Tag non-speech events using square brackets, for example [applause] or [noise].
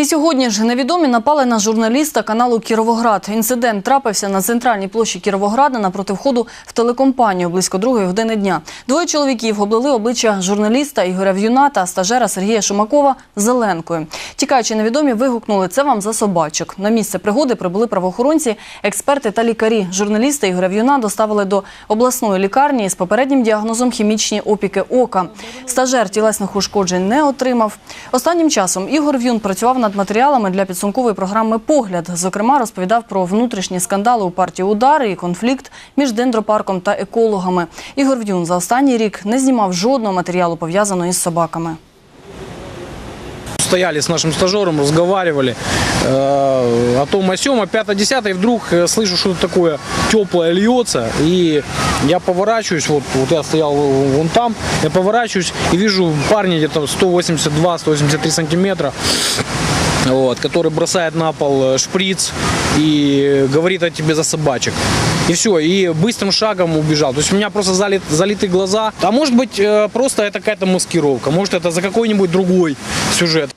І сьогодні ж невідомі напали на журналіста каналу Кіровоград. Інцидент трапився на центральній площі Кіровограда напроти входу в телекомпанію близько другої години дня. Двоє чоловіків облили обличчя журналіста Ігоря В'юна та стажера Сергія Шумакова зеленкою. Тікаючи невідомі, вигукнули це вам за собачок. На місце пригоди прибули правоохоронці, експерти та лікарі. Журналіста Ігоря В'юна доставили до обласної лікарні з попереднім діагнозом хімічні опіки ока. Стажер тілесних ушкоджень не отримав. Останнім часом Ігор В'юн працював над матеріалами для підсумкової програми Погляд. Зокрема, розповідав про внутрішні скандали у партії удари і конфлікт між дендропарком та екологами. Ігор В'юн за останній рік не знімав жодного матеріалу пов'язаного із собаками. Стояли с нашим стажером, разговаривали э, о том, о сём, о 5-10, и вдруг э, слышу, что-то такое теплое льется, и я поворачиваюсь, вот, вот я стоял вон там, я поворачиваюсь и вижу парня где-то 182-183 сантиметра, вот, [laughs] который бросает на пол э, шприц и говорит о тебе за собачек. И все, и быстрым шагом убежал. То есть у меня просто залит, залиты глаза. А может быть, э, просто это какая-то маскировка, может это за какой-нибудь другой сюжет.